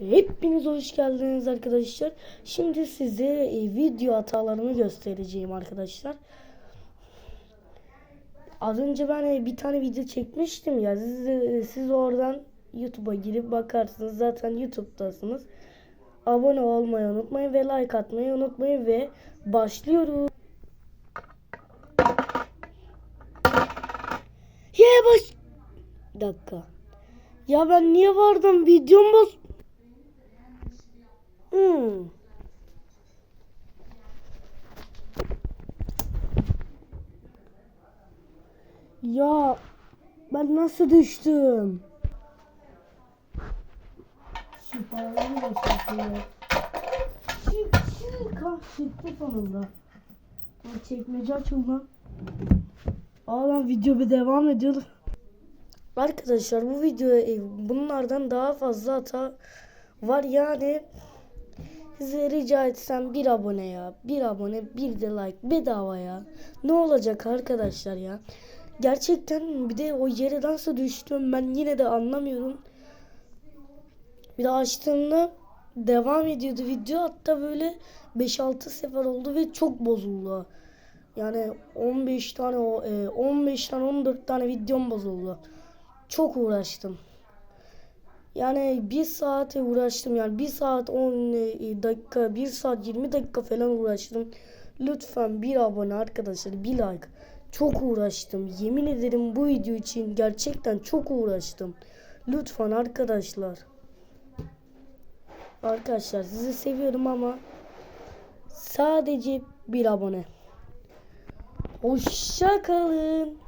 Hepiniz hoş geldiniz arkadaşlar. Şimdi size e, video hatalarını göstereceğim arkadaşlar. Az önce ben e, bir tane video çekmiştim ya. Siz, e, siz oradan YouTube'a girip bakarsınız. Zaten YouTube'dasınız. Abone olmayı unutmayın ve like atmayı unutmayın ve başlıyoruz. Ya baş... Dakika. Ya ben niye vardım? Videom boz... Ya ben nasıl düştüm? Da çekiyor. Çık çık. Ha çıktı sonunda. Lan çekmece açılma. Aa video bir devam ediyor. Arkadaşlar bu video e, bunlardan daha fazla hata var yani size rica etsem bir abone ya bir abone bir de like bedava ya ne olacak arkadaşlar ya gerçekten bir de o yere nasıl düştüm ben yine de anlamıyorum bir de açtığımda devam ediyordu video hatta böyle 5-6 sefer oldu ve çok bozuldu yani 15 tane o e, 15 tane 14 tane videom bozuldu çok uğraştım. Yani bir saate uğraştım yani bir saat 10 dakika bir saat 20 dakika falan uğraştım. Lütfen bir abone arkadaşlar bir like. Çok uğraştım. Yemin ederim bu video için gerçekten çok uğraştım. Lütfen arkadaşlar. Arkadaşlar sizi seviyorum ama sadece bir abone. Hoşça kalın.